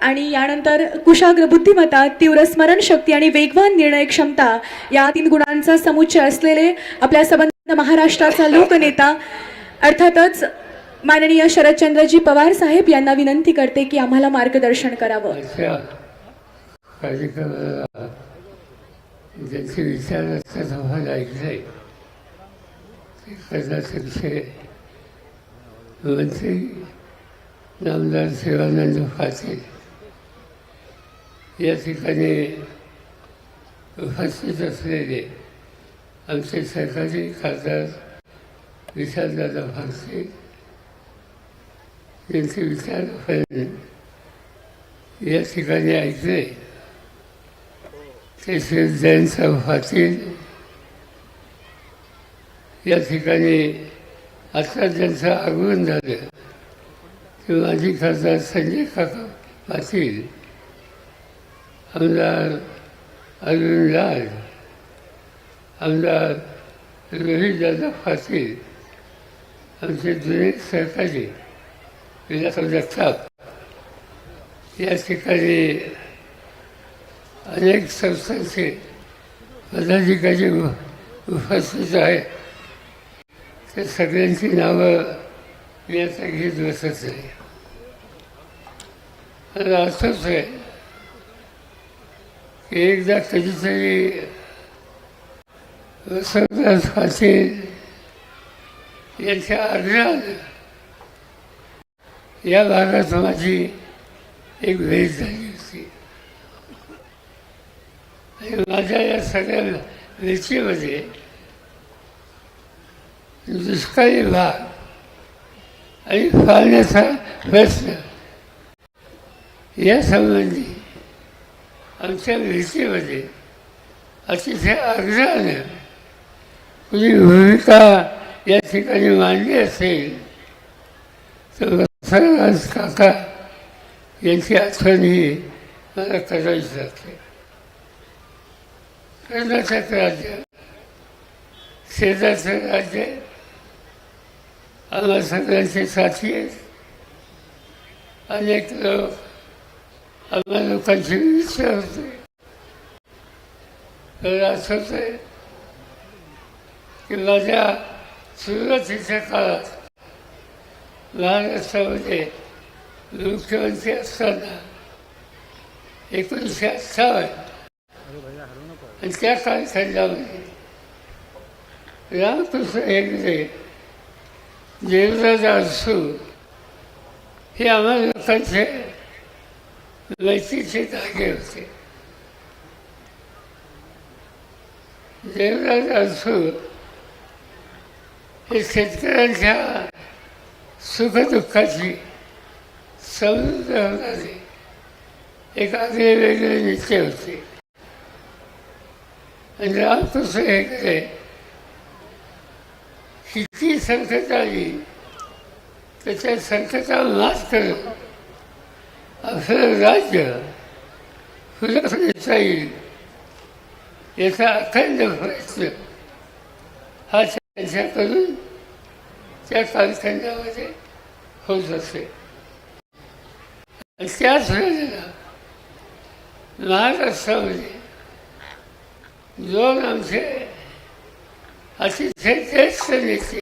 आणि यानंतर कुशाग्र बुद्धिमत्ता तीव्र स्मरणशक्ती आणि वेगवान निर्णय क्षमता या तीन गुणांचा समुच्चय असलेले आपल्या संबंध महाराष्ट्राचा लोकनेता अर्थातच माननीय शरदचंद्रजी पवार साहेब यांना विनंती करते की आम्हाला मार्गदर्शन करावं. अशा ज्यांचे विचार असतात आम्हाला ऐकलंय ते मंत्री नामदार शिवानंद पाटील या ठिकाणी उपस्थित असलेले आमचे सरकारी खासदार विशालदादा फारसे यांचे विचार आपण या ठिकाणी ऐकले. ते श्री जयंतराव पाटील या ठिकाणी आता ज्यांचं आगमन झालं ते माजी खासदार संजय काका पाटील आमदार अरविंद लाल आमदार रोहितदादा पाटील आमचे जुने सहकारी विलासराव जगताप या ठिकाणी अनेक संस्थांचे पदाधिकारी उपस्थित आहेत. त्या सगळ्यांची नावं मी आता घेत बसत नाही असंच आहे एकदा कधीतरी तरी पाटील यांच्या अर्जात या भागात माझी एक भेट झाली होती. आणि माझ्या या सगळ्या भेटीमध्ये दुष्काळी भाग आणि फाळण्याचा प्रश्न या संबंधी आमच्या भेटीमध्ये अतिशय आग्रहानं कुणी भूमिका या ठिकाणी मांडली असेल तर वत्सराज काका यांची आठवण ही मला करावीच लागते. कर्नाटक राज्य शेजारचं राज्य आम्हा सगळ्यांचे साथी आहेत. अनेक लोक आम्हा लोकांची इच्छा होते तर असंच आहे की माझ्या सुरुवातीच्या काळात महाराष्ट्रामध्ये मुख्यमंत्री असताना एकोणीसशे अठ्ठावन्न आणि त्या कालखंडामध्ये रामकृष्ण हेगडे देवराज अडसू हे आम्हा लोकांचे लसीचे धागे होते. देवराज असूर हे शेतकऱ्यांच्या सुखदुःखाची समजून एक आगळे वेगळे नेते होते. आणि रामकृष्ण हेगडे किती संकट आली त्याच्या संकटावर मात करून असं राज्य फुलत घेता येईल याचा अखंड प्रयत्न हा त्यांच्याकडून त्या कालखंडामध्ये होत असे आणि त्याच वेळेला महाराष्ट्रामध्ये दोन आमचे अतिशय ज्येष्ठ नेते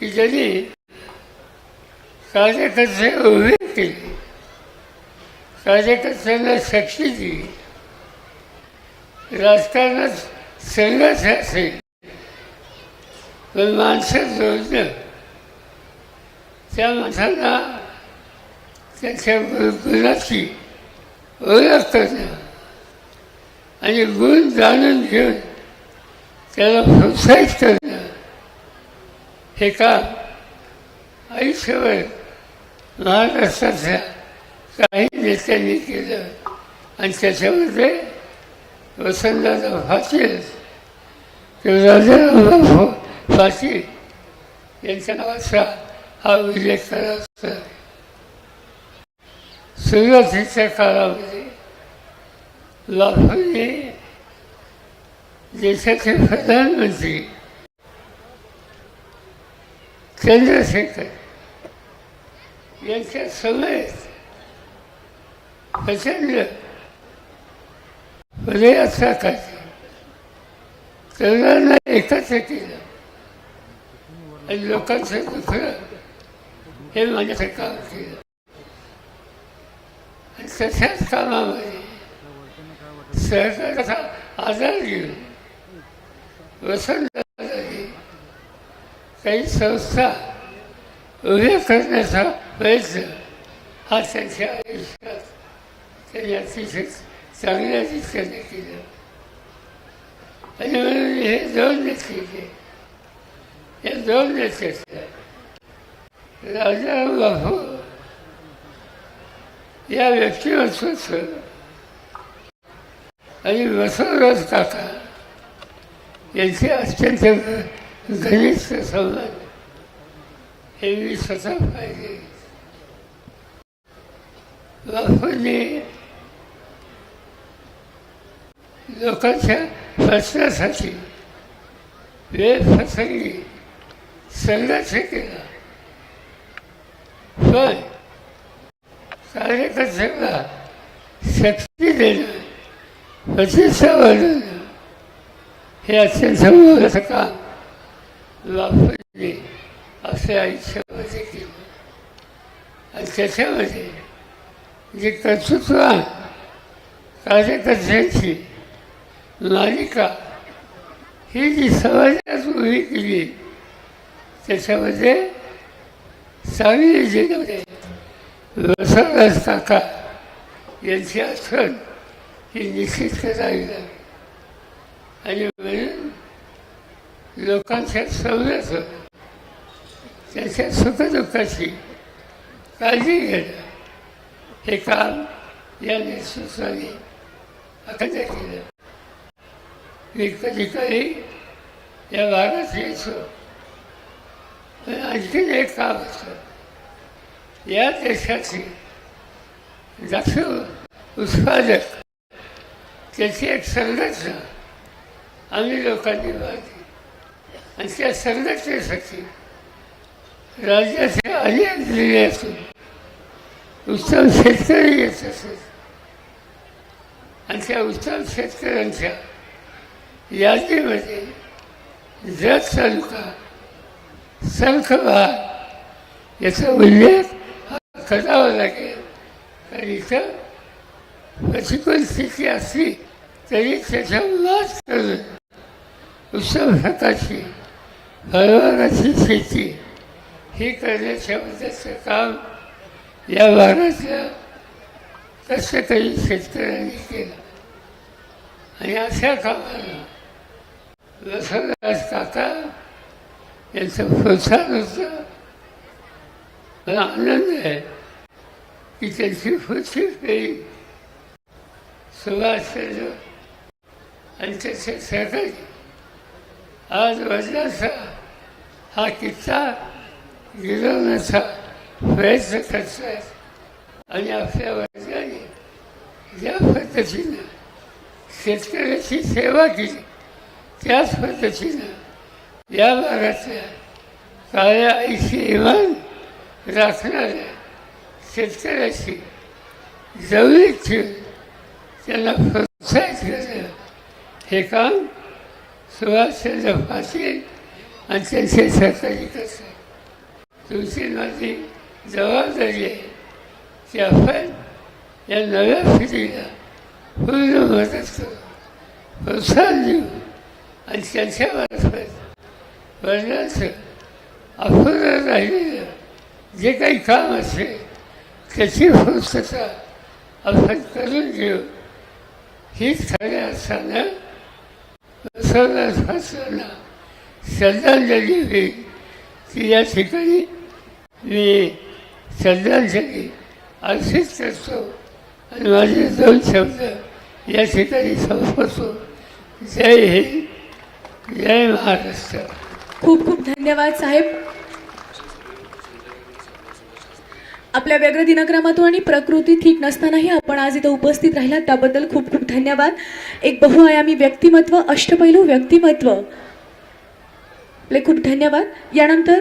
की ज्यांनी कार्यकर्ते उभे केले कार्यकर्त्यांना शक्ती दिली राजकारणात संघर्ष असेल पण माणसं जोडणं. त्या माणसांना त्याच्या गुणाची ओळख करणं. आणि गुण जाणून घेऊन त्याला प्रोत्साहित करणं. हे काम आयुष्यभर महाराष्ट्रातल्या काही नेत्यांनी केलं. आणि त्याच्यामध्ये वसंतदादा पाटील किंवा राजाराम पाटील यांच्या नावाचा हा उल्लेख करायचा सुरुवातीच्या काळामध्ये लाखोने देशाचे प्रधानमंत्री चंद्रशेखर यांच्या सगळे प्रचंड हृदयात टाकायचे तरुणांना एकत्र केलं. आणि लोकांचं दुखलं हे माझ्याकडे काम केलं. आणि तशाच कामामध्ये सहकाराचा आधार घेऊन वसंत काही संस्था उभ्या करण्याचा प्रयत्न हा त्यांच्या आयुष्यात त्यांनी अतिशय चांगल्या रीतीने केलं आणि म्हणून हे दोन नेते हे या दोन नेते राजाराम बापू या व्यक्तिमत्वाचं आणि वसवराज काका यांचे अत्यंत घनिष्ठ संबंध. हे मी स्वतः पाहिजे बापूंनी लोकांच्या प्रश्नासाठी वेळ फसंगी संघर्ष केला. पण कार्यकर्त्यांना शक्ती देणं प्रतिष्ठा वाढवणं हे अत्यंत मोठं काम बापूंनी आपल्या आयुष्यामध्ये केलं. आणि त्याच्यामध्ये जे कर्तृत्वान कार्यकर्त्यांची मालिका ही जी समाजात उभी केली त्याच्यामध्ये सांगली जिल्ह्यामध्ये वसवराज काका यांची आठवण ही निश्चित करावी आणि म्हणून लोकांच्या सवलत त्यांच्या सुखदुःखाची काळजी घेणं हे काम या नेतृत्वाने अखंड केलं. मी कधी कधी या भागात यायचो. पण आणखीन एक काम असतं या देशाची द्राक्ष उत्पादक त्याची एक संरचना आम्ही लोकांनी बांधली. आणि त्या संरचनेसाठी राज्याचे अनेक जिल्ह्यातून उत्सव उत्तम शेतकरी येत असत आणि त्या उत्तम शेतकऱ्यांच्या यादीमध्ये जत तालुका संखभाग याचा उल्लेख करावा लागेल. कारण इथं प्रतिकूल स्थिती असली तरी त्याचा मात करून उत्तम हाताची फळबागाची शेती ही मदतचं काम या भागातलं तसं काही शेतकऱ्यांनी केलं? आणि अशा कामाला लसनदास काका यांचं प्रोत्साहन होतं. मला आनंद आहे की त्यांची पुढची फेरी सुभाषचंद्र आणि त्याचे सहकारी आज वजनाचा हा किस्सा गिरवण्याचा प्रयत्न करत आहेत आणि आपल्या वर्गाने ज्या पद्धतीनं शेतकऱ्याची सेवा केली. त्याच पद्धतीनं या भागातल्या काळ्या आईशी इमान राखणाऱ्या शेतकऱ्याशी जवळीक ठेवून त्यांना प्रोत्साहित करणं हे काम सुभाषचंद्र पाटील आणि त्यांचे सहकारी करतात तुमची माझी जबाबदारी आहे की आपण या नव्या पिढीला पूर्ण मदत करू. प्रोत्साहन देऊ. आणि त्यांच्या मार्फत वर्णाचं अपुरं राहिलेलं जे काही काम असेल त्याची पूर्तता आपण करून घेऊ हीच खऱ्या असताना बसवण्यापासून श्रद्धांजली होईल. की या ठिकाणी मी श्रद्धांजली अर्पित करतो. आणि माझे दोन शब्द या ठिकाणी संपवतो. जय हिंद जय महाराष्ट्र. खूप खूप धन्यवाद साहेब. आपल्या व्यग्र दिनक्रमातून आणि प्रकृती ठीक नसतानाही आपण आज इथं उपस्थित राहिलात. त्याबद्दल खूप खूप धन्यवाद. एक बहुआयामी व्यक्तिमत्व अष्टपैलू व्यक्तिमत्व. आपले खूप धन्यवाद. यानंतर